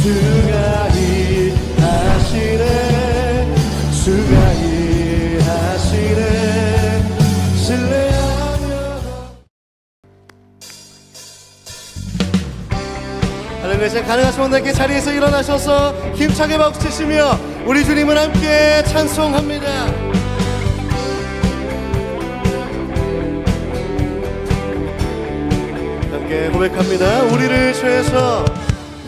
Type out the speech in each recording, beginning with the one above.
할렐루야 가능하신 분들께 자리에서 일어나셔서 힘차게 박수 치시며 우리 주님을 함께 찬송합니다. 함께 고백합니다. 우리를 죄에서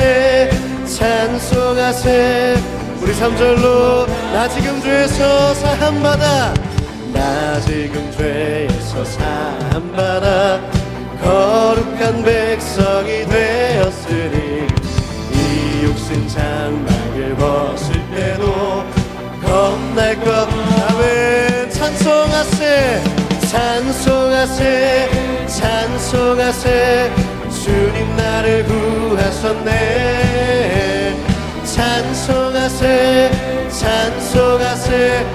찬송하세 찬송하세. 우리 3절로 나 지금 죄에서 사함받아. 나 지금 죄에서 사함받아. 거룩한 백성이 되었으니 이 육신 장막을 벗을 때도 겁날 것. 아멘. 찬송하세 찬송하세 찬송하세 주님 나를 구하셨네. 찬송하세 찬송하세.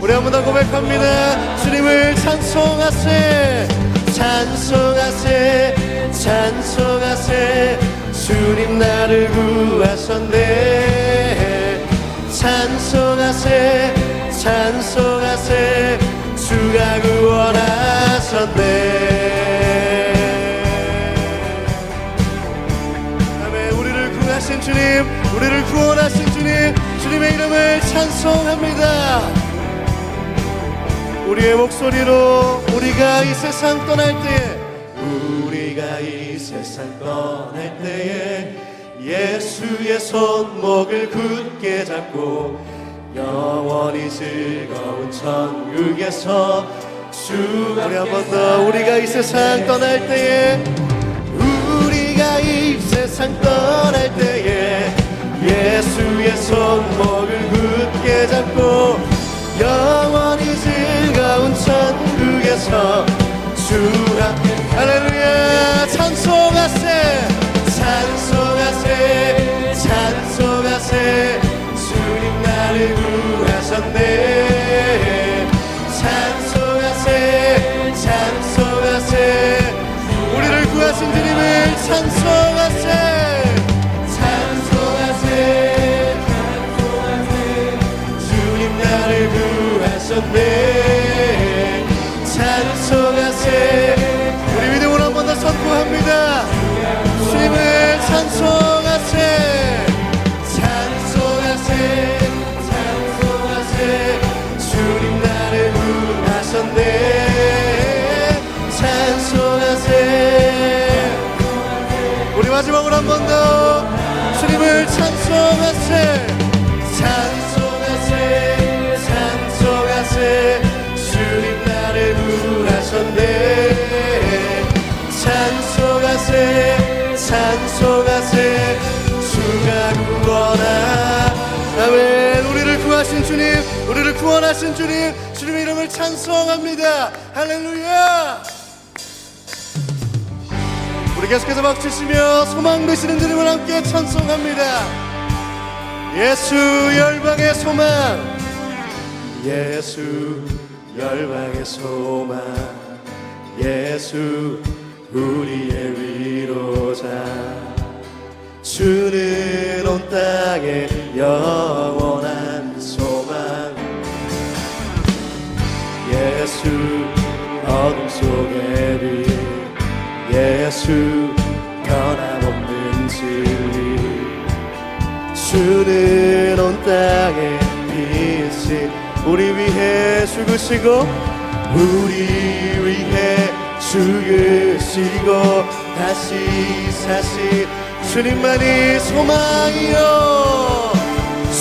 우리 한 번 더 고백합니다. 주님을 찬송하세 찬송하세 찬송하세. 주님 나를 구하셨네. 찬송하세 찬송하세. 주가 구원하셨네 주님 우리를 구원하신 주님 주님의 이름을 찬송합니다. 우리의 목소리로 우리가 이 세상 떠날 때에 우리가 이 세상 떠날 때에 예수의 손목을 굳게 잡고 영원히 즐거운 천국에서 주가 우리 한 번 더 우리가 이 세상 떠날 때에 세상 떠날 때에 예수의 손목을 한 번 더. 주님을 찬송하세. 찬송하세. 찬송하세. 주님 나를 구하셨네. 찬송하세. 찬송하세. 주가 구원하. 아멘 우리를 구하신 주님? 우리를 구원하신 주님? 주님의 이름을 찬송합니다. 할렐루야 우리 계속해서 박치시며 소망 되시는 주님을 함께 찬송합니다. 예수 열방의 소망. 예수 열방의 소망. 예수 우리의 위로자. 주는 온 땅에 영원한 소망. 예수 어둠 속의 빛 예수 변함없는 진리. 주는 온 우리 위해 죽으시고 우리 위해 죽으시고 다시 사신 주님만이 소망이요.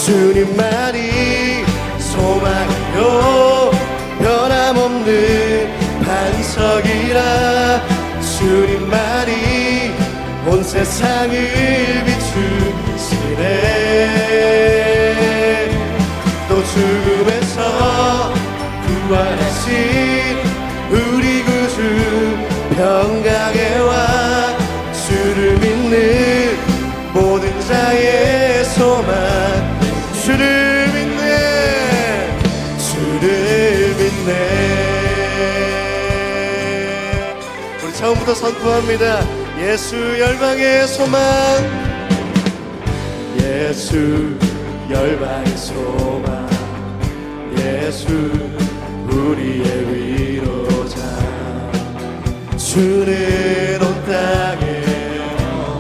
주님만이 소망이요. 변함없는 반석이라 주님만이 온 세상을 비추시네 처음부터 선포합니다. 예수 열방의 소망. 예수 열방의 소망. 예수 우리의 위로자. 주는 온 땅에.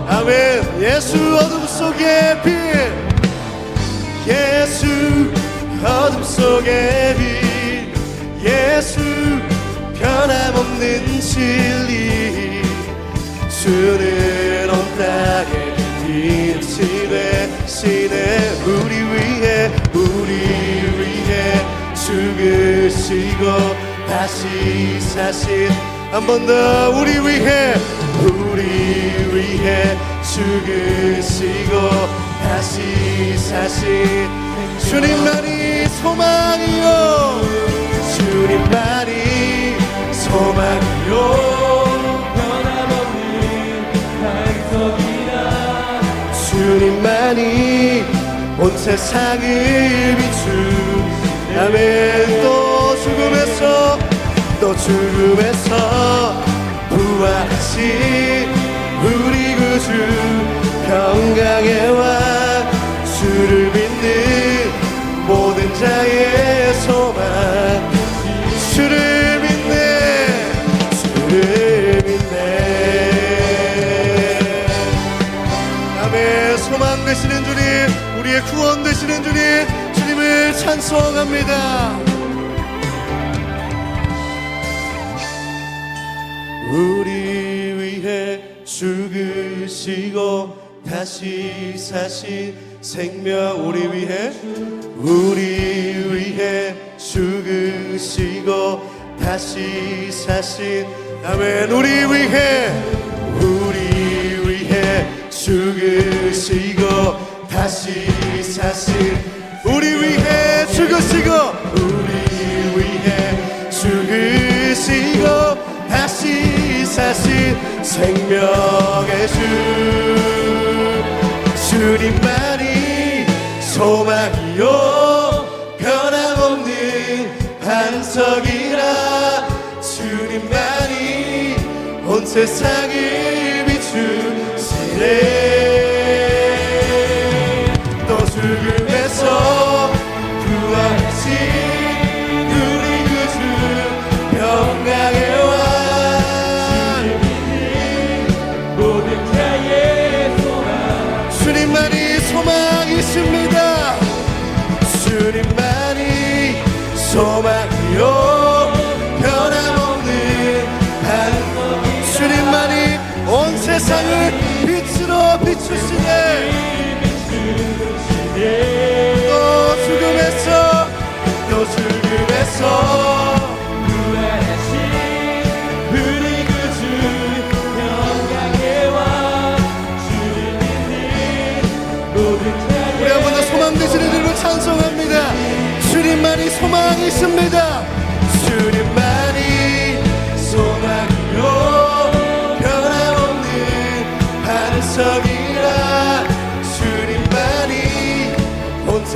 아멘. 예수 어둠 속의 빛. 예수 어둠 속의 빛. 예수 변함없는 진 되시네 우리 위해 우리 위해 죽으시고 다시 사신 한 번 더 우리 위해 우리 위해 죽으시고 다시 사신 주님만이 소망이요. 주님만이 소망이요 주님만이 온 세상을 비추 아멘 또 죽음에서 또 죽음에서 부활하신 우리 구주 평강에 와 주를 믿 찬송합니다. 우리 위해 죽으시고 다시 사신 생명 우리 위해 우리 위해 죽으시고 다시 사신 아멘. 우리 위해 우리 위해 죽으시고 다시 사신 우리 위해 죽으시고 우리 위해 죽으시고 다시 사신 생명의 주 주님만이 소망이요. 변함없는 반석이라 주님만이 온 세상을 비추시네 비추시네 또 죽음에서 또 죽음에서. 우리 구주 평강에 와 주를 믿는 모든 우리 자의 한번더 소망 되시는 이름을 찬송합니다. 주님만이 소망이십니다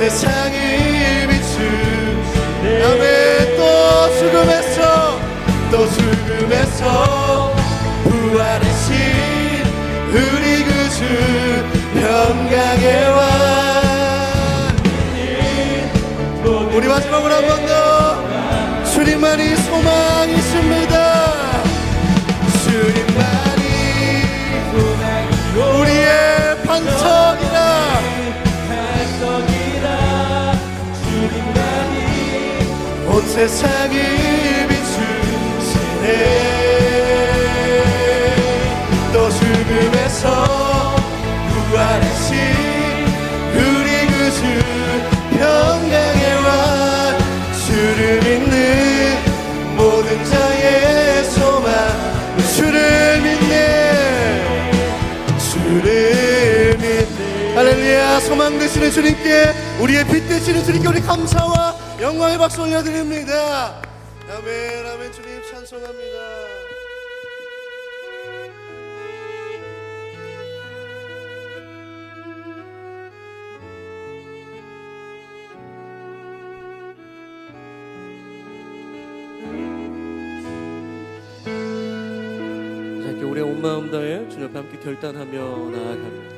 세상을 비추 아멘 또 죽음에서 또 죽음에서 부활하신 우리 구주 평강에 와 우리 마지막으로 한번더 세상을 비추시네 또 죽음에서 부활하신 우리 구주 평강의 왕 주를 믿는 모든 자의 소망 주를 믿네. 주를 믿네. 할렐루야. 소망 되시는 주님께 우리의 빛 되시는 주님께 우리 감사와 영광의 박수 올려드립니다. 아멘 아멘. 주님 찬송합니다. 자, 이렇게 우리의 온 마음 다해 주님 앞에 함께 결단하며 나아갑니다.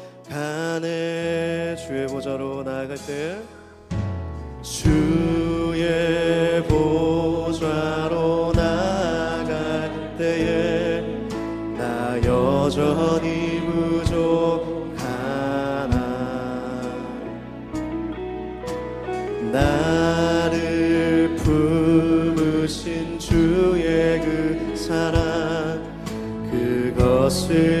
가네 주의 보좌로 나아갈 때 주의 보좌로 나아갈 때에 나 여전히 부족하나. 나를 품으신 주의 그 사랑 그것을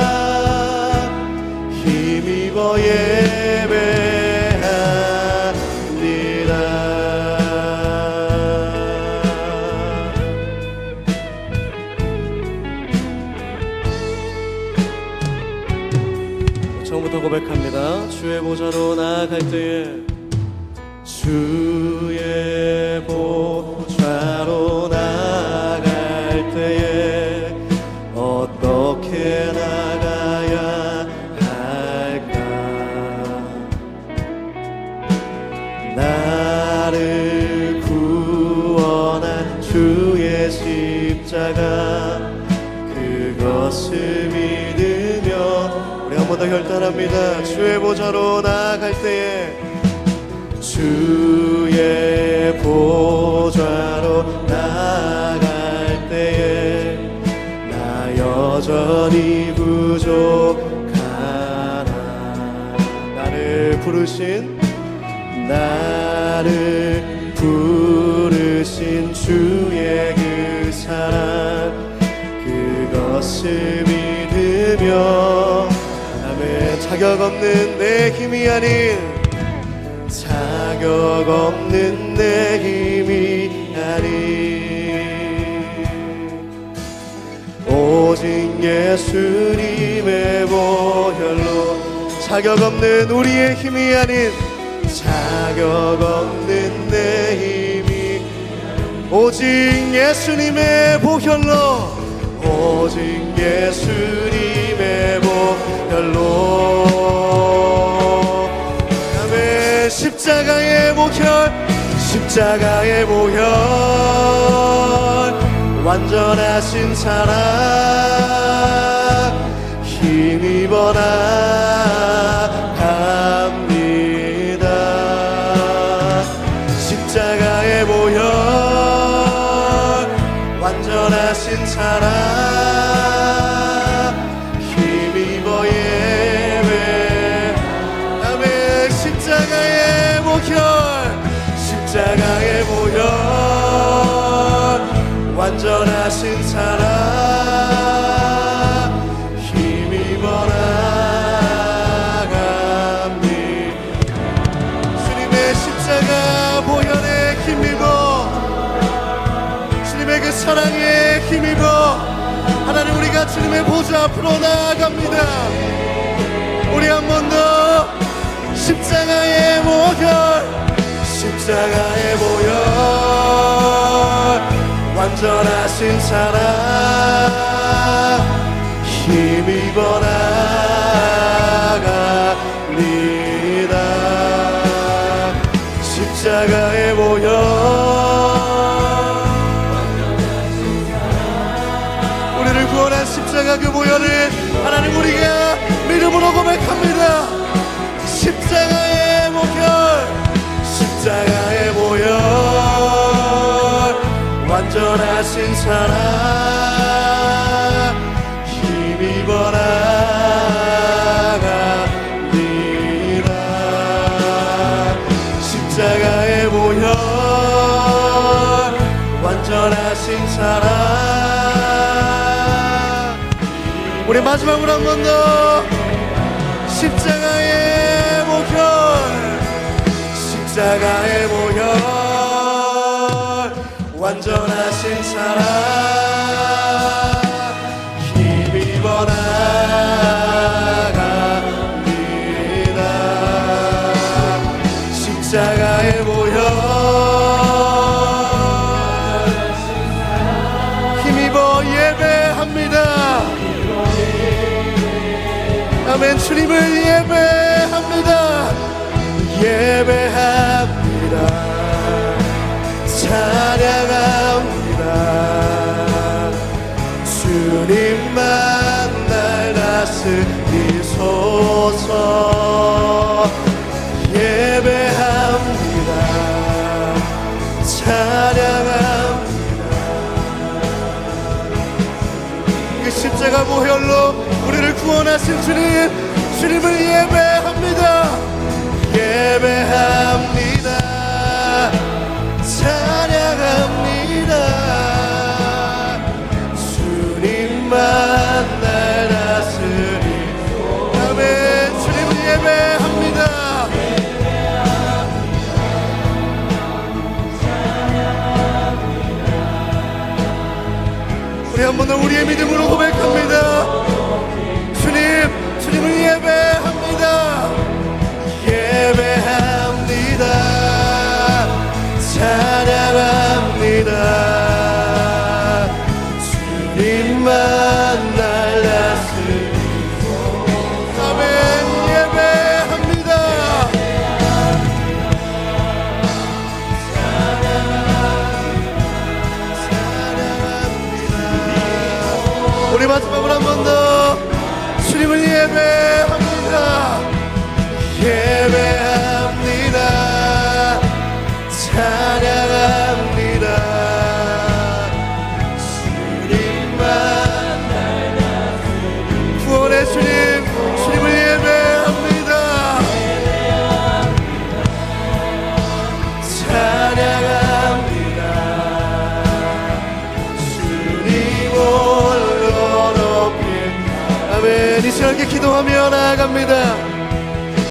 고백합니다. 주의 보좌로 나아갈 때에 주의 보좌 결단합니다. 주의 보좌로 나아갈 때에 주의 보좌로 나아갈 때에 나 여전히 부족하나. 나를 부르신 자격 없는 내 힘이 아닌 자격 없는 내 힘이 아닌. 오직 예수님의 보혈로 자격 없는 우리의 힘이 아닌 자격 없는 내 힘이 오직 예수님의 보혈로 오직 예수님의 보혈 로. 아멘 십자가의 보혈 십자가의 보혈 완전하신 사랑 힘입어 나 주님의 그 사랑에 힘입어 하나님 우리가 주님의 보좌 앞으로 나아갑니다. 우리 한 번 더. 십자가의 보혈 십자가의 보혈 완전하신 사랑. 힘입어 나갑니다. 십자가의 보혈 십자가 그 보혈을 하나님 우리가 믿음으로 고백합니다. 십자가의 보혈 십자가의 보혈. 완전하신 사랑 우리 마지막으로 한 번 더. 십자가의 보혈 십자가의 보혈 완전하신 사랑 다스리소서. 예배합니다. 찬양합니다. 그 십자가 보혈로 우리를 구원하신 주님 주님을 예배합니다. 예배 우리의 믿음으로 고백합니다. 우리 마지막으로 한 번 더. 주님을 예배합니다. 예배 홀로